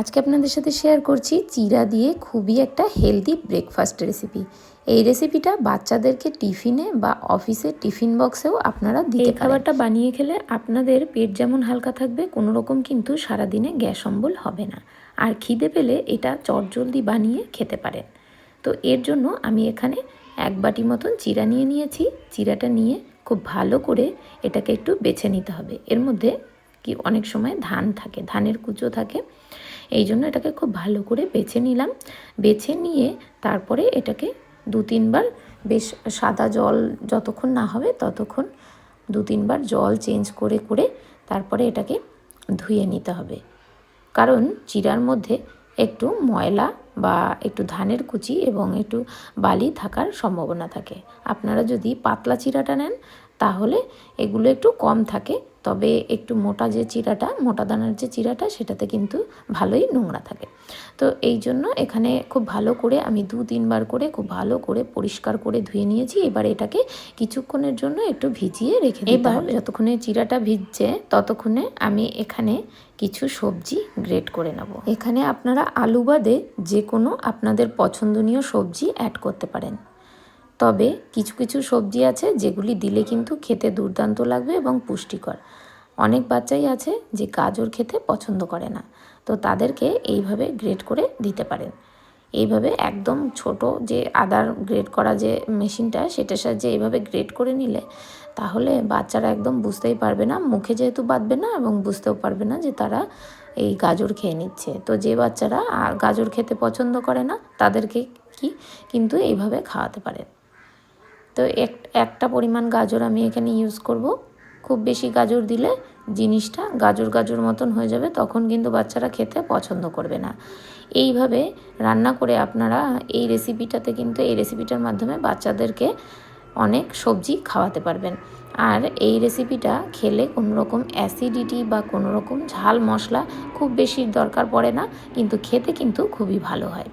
আজকে আপনাদের সাথে শেয়ার করছি চিরা দিয়ে খুবই একটা হেলদি ব্রেকফাস্ট রেসিপি এই রেসিপিটা বাচ্চাদেরকে টিফিনে বা অফিসের টিফিন বক্সেও আপনারা দিতে এই খাবারটা বানিয়ে খেলে আপনাদের পেট যেমন হালকা থাকবে কোনো রকম কিন্তু সারাদিনে গ্যাস অম্বল হবে না। আর খিদে পেলে এটা চটজলদি বানিয়ে খেতে পারেন। তো এর জন্য আমি এখানে এক বাটি মতন চিরা নিয়ে নিয়েছি। চিরাটা নিয়ে খুব ভালো করে এটাকে একটু বেছে নিতে হবে। এর মধ্যে কি অনেক সময় ধান থাকে ধানের কুচো থাকে। এই জন্য এটাকে খুব ভালো করে বেছে নিলাম। বেছে নিয়ে তারপরে এটাকে দু তিনবার বেশ সাদা জল যতক্ষণ না হবে ততক্ষণ দু তিনবার জল চেঞ্জ করে করে তারপরে এটাকে ধুয়ে নিতে হবে। কারণ চিরার মধ্যে একটু ময়লা বা একটু ধানের কুচি এবং একটু বালি থাকার সম্ভাবনা থাকে। আপনারা যদি পাতলা চিরাটা নেন তাহলে এগুলো একটু কম থাকে। তবে একটু মোটা যে চিরাটা মোটা দানার যে চিরাটা সেটাতে কিন্তু ভালোই নোংরা থাকে। তো এই জন্য এখানে খুব ভালো করে আমি দু তিনবার করে খুব ভালো করে পরিষ্কার করে ধুয়ে নিয়েছি। এবার এটাকে কিছুক্ষণের জন্য একটু ভিজিয়ে রেখে এবার যতক্ষণে চিরাটা ভিজছে ততক্ষণে আমি এখানে কিছু সবজি গ্রেট করে নেব। এখানে আপনারা আলু বাদে যে কোনো আপনাদের পছন্দনীয় সবজি অ্যাড করতে পারেন। তবে কিছু কিছু সবজি আছে যেগুলি দিলে কিন্তু খেতে দুর্দান্ত লাগবে এবং পুষ্টিকর। অনেক বাচ্চাই আছে যে গাজর খেতে পছন্দ করে না। তো তাদেরকে এইভাবে গ্রেট করে দিতে পারেন। এইভাবে একদম ছোট যে আদার গ্রেড করা যে মেশিনটা, সেটার সাহায্যে এইভাবে গ্রেড করে নিলে তাহলে বাচ্চারা একদম বুঝতেই পারবে না, মুখে যেহেতু বাঁধবে না এবং বুঝতেও পারবে না যে তারা এই গাজর খেয়ে নিচ্ছে। তো যে বাচ্চারা গাজর খেতে পছন্দ করে না, তাদেরকে কি কিন্তু এইভাবে খাওয়াতে পারেন। তো এক, একটা পরিমাণ গাজর আমি এখানে ইউজ করব। খুব বেশি গাজর দিলে জিনিসটা গাজর গাজর মতন হয়ে যাবে, তখন কিন্তু বাচ্চারা খেতে পছন্দ করবে না। এইভাবে রান্না করে আপনারা এই রেসিপিটাতে কিন্তু এই রেসিপিটার মাধ্যমে বাচ্চাদেরকে অনেক সবজি খাওয়াতে পারবেন। আর এই রেসিপিটা খেলে কোনো রকম অ্যাসিডিটি বা কোনো রকম ঝাল মশলা খুব বেশি দরকার পড়ে না, কিন্তু খেতে কিন্তু খুবই ভালো হয়।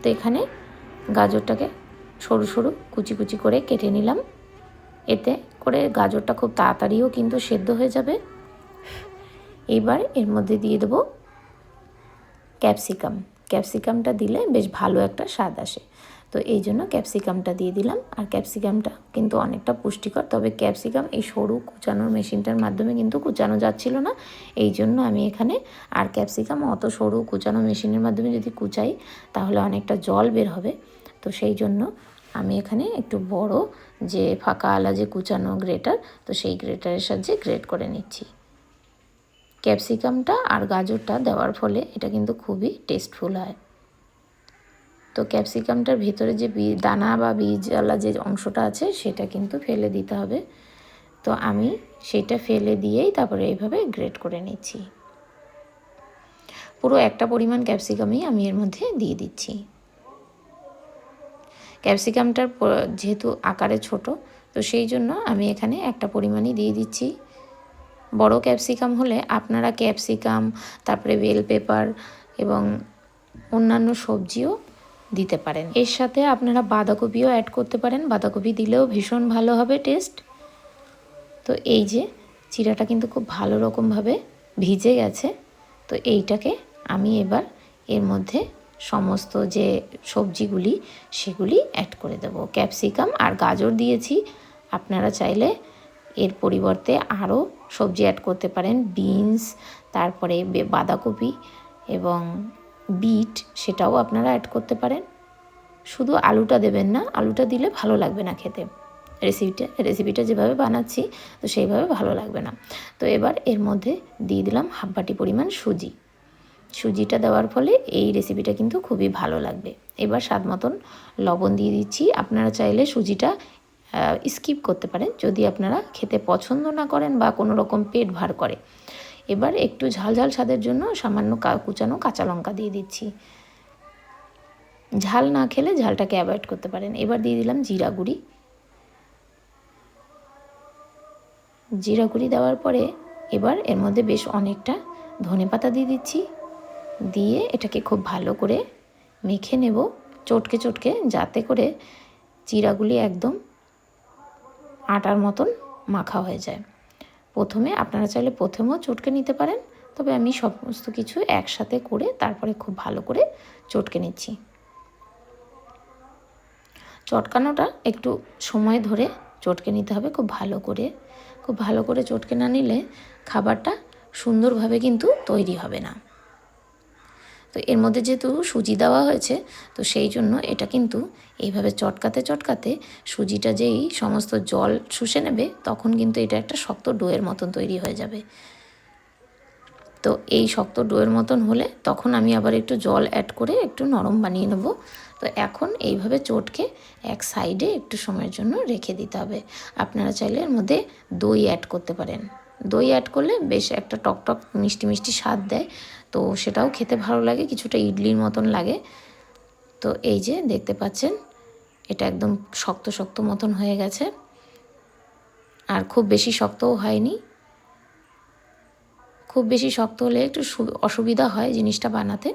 তো এখানে গাজরটাকে সরু সরু কুচি কুচি করে কেটে নিলাম। এতে করে গাজরটা খুব তাড়াতাড়িও কিন্তু সেদ্ধ হয়ে যাবে। এইবার এর মধ্যে দিয়ে দেবো ক্যাপসিকাম। ক্যাপসিকামটা দিলে বেশ ভালো একটা স্বাদ আসে। তো এই জন্য ক্যাপসিকামটা দিয়ে দিলাম। আর ক্যাপসিকামটা কিন্তু অনেকটা পুষ্টিকর, তবে ক্যাপসিকাম এই সরু কুচানোর মেশিনটার মাধ্যমে কিন্তু কুচানো যাচ্ছিল না। এই জন্য আমি এখানে আর ক্যাপসিকাম অত সরু কুচানো মেশিনের মাধ্যমে যদি কুচাই, তাহলে অনেকটা জল বের হবে। তো সেই জন্য আমি এখানে একটু বড় যে ফাঁকা আলা যে কুচানো গ্রেটার, তো সেই গ্রেটারের সাহায্যে গ্রেট করে নিচ্ছি। ক্যাপসিকামটা আর গাজরটা দেওয়ার ফলে এটা কিন্তু খুবই টেস্টফুল হয়। তো ক্যাপসিকামটার ভিতরে যে বীজ দানা বা বীজওয়ালা যে অংশটা আছে, সেটা কিন্তু ফেলে দিতে হবে। তো আমি সেটা ফেলে দিয়েই তারপরে এইভাবে গ্রেট করে নিচ্ছি। পুরো একটা পরিমাণ ক্যাপসিকামই আমি এর মধ্যে দিয়ে দিচ্ছি। ক্যাপসিকামটার যেহেতু আকারে ছোট, তো সেই জন্য আমি এখানে একটা পরিমাণই দিয়ে দিচ্ছি। বড় ক্যাপসিকাম হলে আপনারা ক্যাপসিকাম, তারপরে বেল পেপার এবং অন্যান্য সবজিও দিতে পারেন। এর সাথে আপনারা বাঁধাকপিও অ্যাড করতে পারেন। বাঁধাকপি দিলেও ভীষণ ভালো হবে টেস্ট। তো এই যে চিরাটা কিন্তু খুব ভালো রকমভাবে ভিজে গেছে। তো এইটাকে আমি এবার এর মধ্যে সমস্ত যে সবজিগুলি, সেগুলি অ্যাড করে দেব। ক্যাপসিকাম আর গাজর দিয়েছি। আপনারা চাইলে এর পরিবর্তে আরও সবজি অ্যাড করতে পারেন। বিনস তারপরে বাঁধাকপি এবং বিট সেটাও আপনারা অ্যাড করতে পারেন। শুধু আলুটা দেবেন না, আলুটা দিলে ভালো লাগবে না খেতে। রেসিপিটা রেসিপিটা যেভাবে বানাচ্ছি, তো সেইভাবে ভালো লাগবে না। তো এবার এর মধ্যে দিয়ে দিলাম হাফ বাটি পরিমাণ সুজি। সুজিটা দেওয়ার ফলে এই রেসিপিটা কিন্তু খুবই ভালো লাগবে। এবার স্বাদ মতন লবণ দিয়ে দিচ্ছি। আপনারা চাইলে সুজিটা স্কিপ করতে পারেন যদি আপনারা খেতে পছন্দ না করেন বা কোনো রকম পেট ভার করে। এবার একটু ঝাল ঝাল স্বাদের জন্য সামান্য কুচানো কাঁচা লঙ্কা দিয়ে দিচ্ছি। ঝাল না খেলে ঝালটাকে অ্যাভয়েড করতে পারেন। এবার দিয়ে দিলাম জিরা গুঁড়ি। জিরা গুঁড়ি দেওয়ার পরে এবার এর মধ্যে বেশ অনেকটা ধনে পাতা দিয়ে দিচ্ছি। দিয়ে এটাকে খুব ভালো করে মেখে নেব চটকে চটকে, যাতে করে চিরাগুলি একদম আটার মতন মাখা হয়ে যায়। প্রথমে আপনারা চাইলে প্রথমেও চটকে নিতে পারেন, তবে আমি সমস্ত কিছু একসাথে করে তারপরে খুব ভালো করে চটকে নিচ্ছি। চটকানোটা একটু সময় ধরে চটকে নিতে হবে, খুব ভালো করে। খুব ভালো করে চটকে না নিলে খাবারটা সুন্দরভাবে কিন্তু তৈরি হবে না। তো এর মধ্যে যেহেতু সুজি দেওয়া হয়েছে, তো সেই জন্য এটা কিন্তু এইভাবে চটকাতে চটকাতে সুজিটা যেই সমস্ত জল শুষে নেবে, তখন কিন্তু এটা একটা শক্ত ডোয়ের মতন তৈরি হয়ে যাবে। তো এই শক্ত ডোয়ের মতন হলে তখন আমি আবার একটু জল অ্যাড করে একটু নরম বানিয়ে নেব। তো এখন এইভাবে চটকে এক সাইডে একটু সময়ের জন্য রেখে দিতে হবে। আপনারা চাইলে এর মধ্যে দই অ্যাড করতে পারেন। দই অ্যাড করলে বেশ একটা টকটক মিষ্টি মিষ্টি স্বাদ দেয়। তো সেটাও খেতে ভালো লাগে, কিছুটা ইডলির মতন লাগে। তো এই যে দেখতে পাচ্ছেন, এটা একদম শক্ত শক্ত মতন হয়ে গেছে। আর খুব বেশি শক্তও হয়নি। খুব বেশি শক্ত হলে একটু অসুবিধা হয় জিনিসটা বানাতে।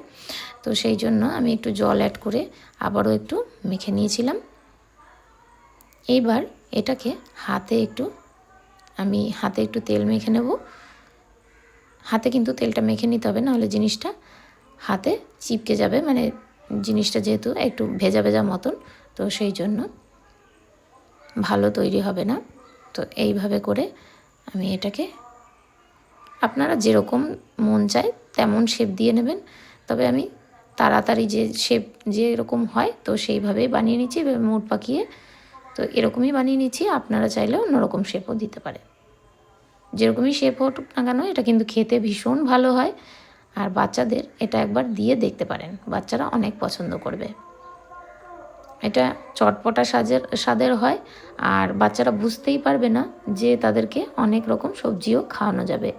তো সেই জন্য আমি একটু জল অ্যাড করে আবারও একটু মেখে নিয়েছিলাম। এইবার এটাকে হাতে একটু, আমি হাতে একটু তেল মেখে নেব। হাতে কিন্তু তেলটা মেখে নিতে হবে, নাহলে জিনিসটা হাতে চিপকে যাবে। মানে জিনিসটা যেহেতু একটু ভেজা ভেজা মতন, তো সেই জন্য ভালো তৈরি হবে না। তো এইভাবে করে আমি এটাকে, আপনারা যেরকম মন চায় তেমন শেপ দিয়ে নেবেন। তবে আমি তাড়াতাড়ি যে শেপ যেরকম হয়, তো সেইভাবেই বানিয়ে নিচ্ছি মুড পাকিয়ে, তো এরকমই বানিয়ে নিচ্ছি। আপনারা চাইলে অন্যরকম শেপও দিতে পারে যেরকমই শেপ হোক না কেন, এটা কিন্তু খেতে ভীষণ ভালো হয়। আর বাচ্চাদের এটা একবার দিয়ে দেখতে পারেন, বাচ্চারা অনেক পছন্দ করবে। এটা চটপটা সাজের, স্বাদের হয়, আর বাচ্চারা বুঝতেই পারবে না যে তাদেরকে অনেক রকম সবজিও খাওয়ানো যাবে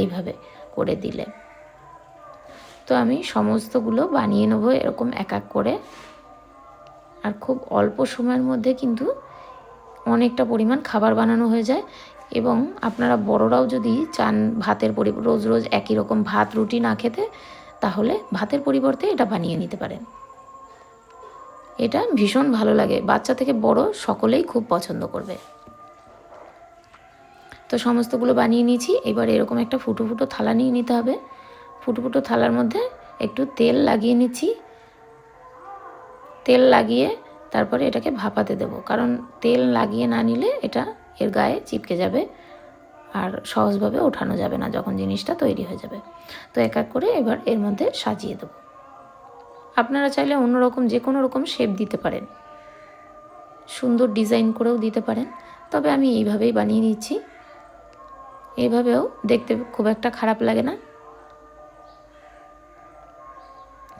এইভাবে করে দিলে। তো আমি সমস্তগুলো বানিয়ে নেব এরকম এক এক করে। আর খুব অল্প সময়ের মধ্যে কিন্তু অনেকটা পরিমাণ খাবার বানানো হয়ে যায়। এবং আপনারা বড়রাও যদি চান ভাতের পরি রোজ রোজ একই রকম ভাত, রুটি না খেতে, তাহলে ভাতের পরিবর্তে এটা বানিয়ে নিতে পারেন। এটা ভীষণ ভালো লাগে। বাচ্চা থেকে বড় সকলেই খুব পছন্দ করবে। তো সমস্তগুলো বানিয়ে নিয়েছি। এবার এরকম একটা ফুটো ফুটো থালা নিয়ে নিতে হবে। ফুটো ফুটো থালার মধ্যে একটু তেল লাগিয়ে নিচ্ছি। তেল লাগিয়ে তারপরে এটাকে ভাপাতে দেব। কারণ তেল লাগিয়ে না নিলে এটা এর গায়ে চিপকে যাবে আর সহজভাবে ওঠানো যাবে না যখন জিনিসটা তৈরি হয়ে যাবে। তো এক এক করে এবার এর মধ্যে সাজিয়ে দেব। আপনারা চাইলে অন্যরকম যে কোনো রকম শেপ দিতে পারেন। সুন্দর ডিজাইন করেও দিতে পারেন। তবে আমি এইভাবেই বানিয়ে নিচ্ছি। এইভাবেও দেখতে খুব একটা খারাপ লাগে না।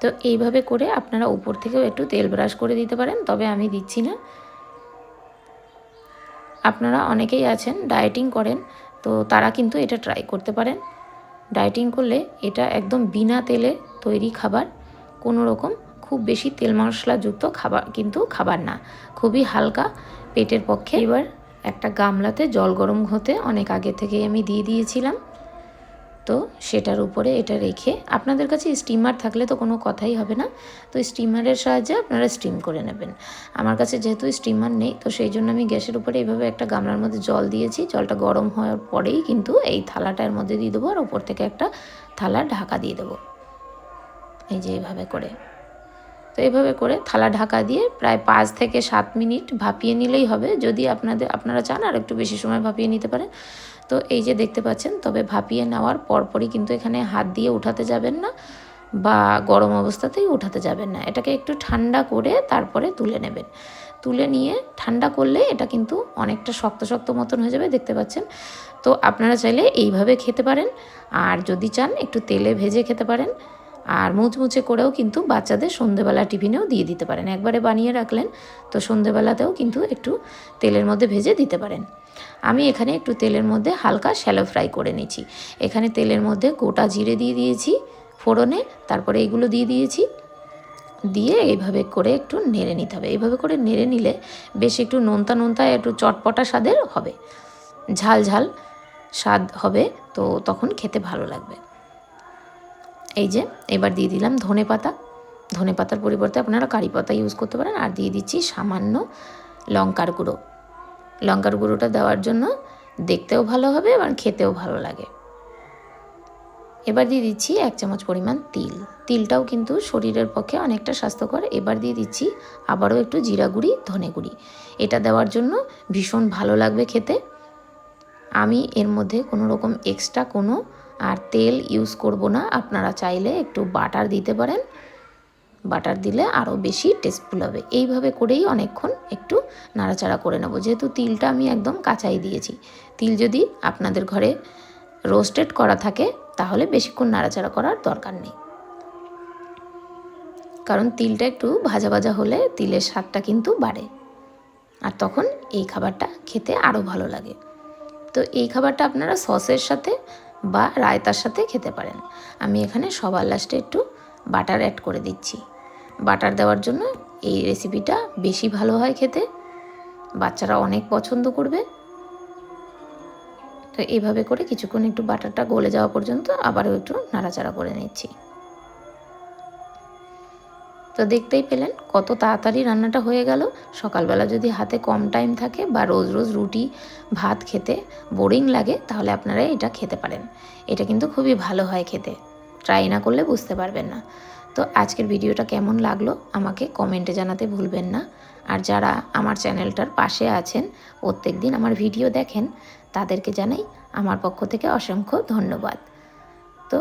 তো এইভাবে করে আপনারা উপর থেকেও একটু তেল ব্রাশ করে দিতে পারেন। তবে আমি দিচ্ছি না। আপনারা অনেকেই আছেন ডায়েটিং করেন, তো তারা কিন্তু এটা ট্রাই করতে পারেন। ডায়েটিং করলে এটা একদম বিনা তেলে তৈরি খাবার, কোনো রকম খুব বেশি তেল মশলাযুক্ত খাবার কিন্তু খাবার না। খুবই হালকা পেটের পক্ষে। এবার একটা গামলাতে জল গরম হতে অনেক আগে থেকে আমি দিয়ে দিয়েছিলাম। তো সেটার উপরে এটা রেখে আপনাদের কাছে স্টিমার থাকলে তো কোনো কথাই হবে না। তো স্টিমারের সাহায্যে আপনারা স্টিম করে নেবেন। আমার কাছে যেহেতু স্টিমার নেই, তো সেই জন্য আমি গ্যাসের উপরে এইভাবে একটা গামলার মধ্যে জল দিয়েছি। জলটা গরম হওয়ার পরেই কিন্তু এই থালাটার মধ্যে দিয়ে দেবো আর ওপর থেকে একটা থালা ঢাকা দিয়ে দেবো। এই যে এইভাবে করে। তো এইভাবে করে থালা ঢাকা দিয়ে প্রায় পাঁচ থেকে সাত মিনিট ভাপিয়ে নিলেই হবে। যদি আপনাদের, আপনারা চান আর একটু বেশি সময় ভাপিয়ে নিতে পারেন। তো এই যে দেখতে পাচ্ছেন, তবে ভাপিয়ে নেওয়ার পরপরই কিন্তু এখানে হাত দিয়ে উঠাতে যাবেন না বা গরম অবস্থাতেই উঠাতে যাবেন না। এটাকে একটু ঠান্ডা করে তারপরে তুলে নেবেন। তুলে নিয়ে ঠান্ডা করলে এটা কিন্তু অনেকটা শক্ত শক্ত মতন হয়ে যাবে, দেখতে পাচ্ছেন? তো আপনারা চাইলে এইভাবে খেতে পারেন। আর যদি চান একটু তেলে ভেজে খেতে পারেন। আর মুচমুচে করেও কিন্তু বাচ্চাদের সন্ধেবেলা টিফিনেও দিয়ে দিতে পারেন। একবারে বানিয়ে রাখলেন তো সন্ধেবেলাতেও কিন্তু একটু তেলের মধ্যে ভেজে দিতে পারেন। আমি এখানে একটু তেলের মধ্যে হালকা শ্যালো ফ্রাই করে নিয়েছি। এখানে তেলের মধ্যে গোটা জিরে দিয়ে দিয়েছি ফোড়নে, তারপরে এইগুলো দিয়ে দিয়েছি। দিয়ে এইভাবে করে একটু নেড়ে নিতে হবে। এইভাবে করে নেড়ে নিলে বেশ একটু নোনতা নোনতা, একটু চটপটা স্বাদের হবে। ঝাল ঝাল স্বাদ হবে তো তখন খেতে ভালো লাগবে। এই যে, এবার দিয়ে দিলাম ধনে পাতা। ধনে পাতার পরিবর্তে আপনারা কারি পাতা ইউজ করতে পারেন। আর দিয়ে দিচ্ছি সামান্য লঙ্কার গুঁড়ো। লঙ্কার গুঁড়োটা দেওয়ার জন্য দেখতেও ভালো হবে এবং খেতেও ভালো লাগে। এবার দিয়ে দিচ্ছি এক চামচ পরিমাণ তিল। তিলটাও কিন্তু শরীরের পক্ষে অনেকটা স্বাস্থ্যকর। এবার দিয়ে দিচ্ছি আবারও একটু জিরা গুঁড়ি, ধনে গুঁড়ি। এটা দেওয়ার জন্য ভীষণ ভালো লাগবে খেতে। আমি এর মধ্যে কোনো রকম এক্সট্রা কোনো আর তেল ইউজ করব না। আপনারা চাইলে একটু বাটার দিতে পারেন। বাটার দিলে আরও বেশি টেস্টফুল হবে। এইভাবে করেই অনেকক্ষণ একটু নাড়াচাড়া করে নেব। যেহেতু তিলটা আমি একদম কাঁচাই দিয়েছি। তিল যদি আপনাদের ঘরে রোস্টেড করা থাকে, তাহলে বেশিক্ষণ নাড়াচাড়া করার দরকার নেই। কারণ তিলটা একটু ভাজা ভাজা হলে তিলের স্বাদটা কিন্তু বাড়ে। আর তখন এই খাবারটা খেতে আরও ভালো লাগে। তো এই খাবারটা আপনারা সসের সাথে বা রায়তার সাথে খেতে পারেন। আমি এখানে সবার লাস্টে একটু বাটার অ্যাড করে দিচ্ছি। বাটার দেওয়ার জন্য এই রেসিপিটা বেশি ভালো হয় খেতে। বাচ্চারা অনেক পছন্দ করবে। তো এইভাবে করে কিছুক্ষণ একটু বাটারটা গলে যাওয়া পর্যন্ত আবারও একটু নাড়াচাড়া করে নিচ্ছি। তো দেখতেই পেলেন কত তাড়াতাড়ি রান্নাটা হয়ে গেল। সকালবেলা যদি হাতে কম টাইম থাকে বা রোজ রোজ রুটি, ভাত খেতে বোরিং লাগে, তাহলে আপনারা এটা খেতে পারেন। এটা কিন্তু খুবই ভালো হয় খেতে। ট্রাই না করলে বুঝতে পারবেন না। তো আজকের ভিডিওটা কেমন লাগল আমাকে কমেন্টে জানাতে ভুলবেন না। আর যারা আমার চ্যানেলটার পাশে আছেন প্রত্যেক দিন আমার ভিডিও দেখেন, তাদেরকে জানাই আমার পক্ষ থেকে অসংখ্য ধন্যবাদ। তো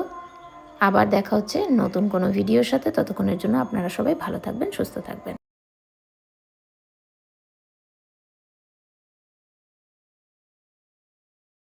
আবার দেখা হচ্ছে নতুন কোনো ভিডিওর সাথে। ততক্ষণের জন্য আপনারা সবাই ভালো থাকবেন, সুস্থ থাকবেন।